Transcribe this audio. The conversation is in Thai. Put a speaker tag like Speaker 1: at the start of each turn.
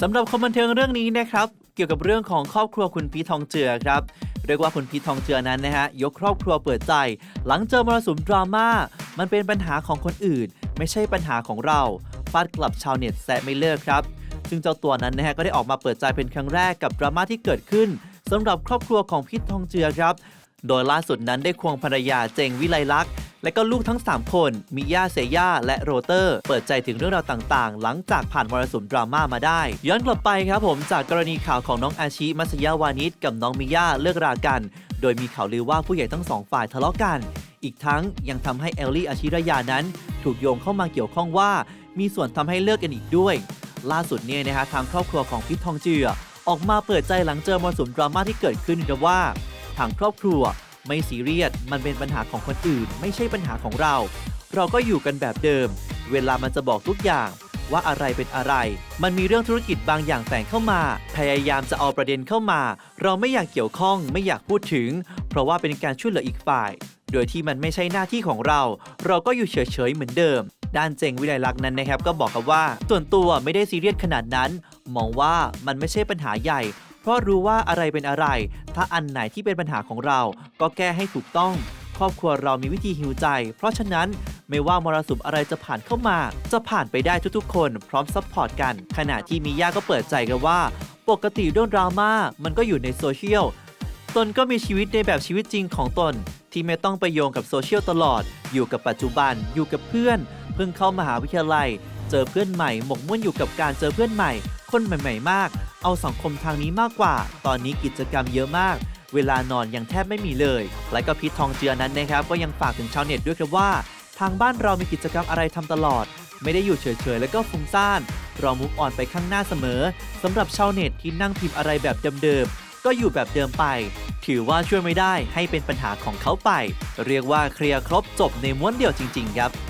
Speaker 1: สำหรับคอมบันเทิงเรื่องนี้นะครับ เกี่ยวกับเรื่องของครอบครัวคุณพีทองเจือครับ เรียกว่าคุณพีทองเจือนั้นนะฮะ ยกครอบครัวเปิดใจ หลังเจอมรสุมดราม่ามันเป็นปัญหาของคนอื่น ไม่ใช่ปัญหาของเราฟาดกลับชาวเน็ตแซะไม่เลิกครับ ซึ่งเจ้าตัวนั้นนะฮะก็ได้ออกมาเปิดใจเป็นครั้งแรกกับดราม่าที่เกิดขึ้นสำหรับครอบครัวของพีททองเจือครับ โดยล่าสุดนั้นได้ควงภรรยาเจงวิไลลักษณ์ และก็ลูกทั้ง 3 คนมิยาเซย่าและโรเตอร์ เปิดใจถึงเรื่องราวต่างๆ หลังจากผ่านมรสุมดราม่ามาได้ ย้อนกลับไปครับผมจากกรณีข่าวของน้องอาชิมัสยาวานิชกับน้องมิยาเลิกรากัน โดยมีข่าวลือว่าผู้ใหญ่ทั้งสองฝ่ายทะเลาะกัน อีกทั้งยังทำให้เอลลี่อาชิรยานั้น ถูกโยงเข้ามาเกี่ยวข้องว่า มีส่วนทำให้เลิกกันอีกด้วย ล่าสุดเนี่ยนะฮะทางครอบครัวของพิททองเจือออกมาเปิดใจหลังเจอมรสุมดราม่าที่เกิดขึ้นครับว่า ทางครอบครัว ไม่ซีเรียส มันเป็นปัญหาของคนอื่น ไม่ใช่ปัญหาของเรา เราก็อยู่กันแบบเดิม เวลามันจะบอกทุกอย่างว่าอะไรเป็นอะไร มันมีเรื่องธุรกิจบางอย่างแฝงเข้ามา พยายามจะเอาประเด็นเข้ามา เราไม่อยากเกี่ยวข้อง ไม่อยากพูดถึง เพราะว่าเป็นการช่วยเหลืออีกฝ่าย โดยที่มันไม่ใช่หน้าที่ของเรา เราก็อยู่เฉยๆเหมือนเดิม ด้านเจงวิไลลักษณ์นั้นนะครับ ก็บอกกับว่า ส่วนตัวไม่ได้ซีเรียสขนาดนั้น มองว่ามันไม่ใช่ปัญหาใหญ่ เพราะรู้ว่าอะไรเป็นอะไร ถ้าอันไหนที่เป็นปัญหาของเรา ก็แก้ให้ถูกต้อง ครอบครัวเรามีวิธีฮิวใจ เพราะฉะนั้นไม่ว่ามรสุมอะไรจะผ่านเข้ามา จะผ่านไปได้ทุกๆ คนพร้อมซัพพอร์ตกัน ขณะที่มิย่าก็เปิดใจกันว่า ปกติเรื่องดราม่ามันก็อยู่ในโซเชียลตนก็มีชีวิตในแบบชีวิตจริงของตน ที่ไม่ต้องไปโยงกับโซเชียลตลอด อยู่กับปัจจุบัน อยู่กับเพื่อน เพิ่งเข้ามหาวิทยาลัย เจอเพื่อนใหม่ หมกมุ่นอยู่กับการเจอเพื่อนใหม่ คนใหม่ ๆ มาก เอาสังคมทางนี้มากกว่า ตอนนี้กิจกรรมเยอะมาก เวลานอนยังแทบไม่มีเลย และก็พีททองเจือนั้นนะครับ ก็ยังฝากถึงชาวเน็ตด้วยครับว่า ทางบ้านเรามีกิจกรรมอะไรทำตลอด ไม่ได้อยู่เฉยๆ แล้วก็ฟุ้งซ่านเรามุกอ่อนไปข้างหน้าเสมอสำหรับชาวเน็ตที่นั่งพิมพ์อะไรแบบเดิมๆก็อยู่แบบเดิมไป ถือว่าช่วยไม่ได้ให้เป็นปัญหาของเขาไป เรียกว่าเคลียร์ครบจบในม้วนเดียวจริง ๆ ครับ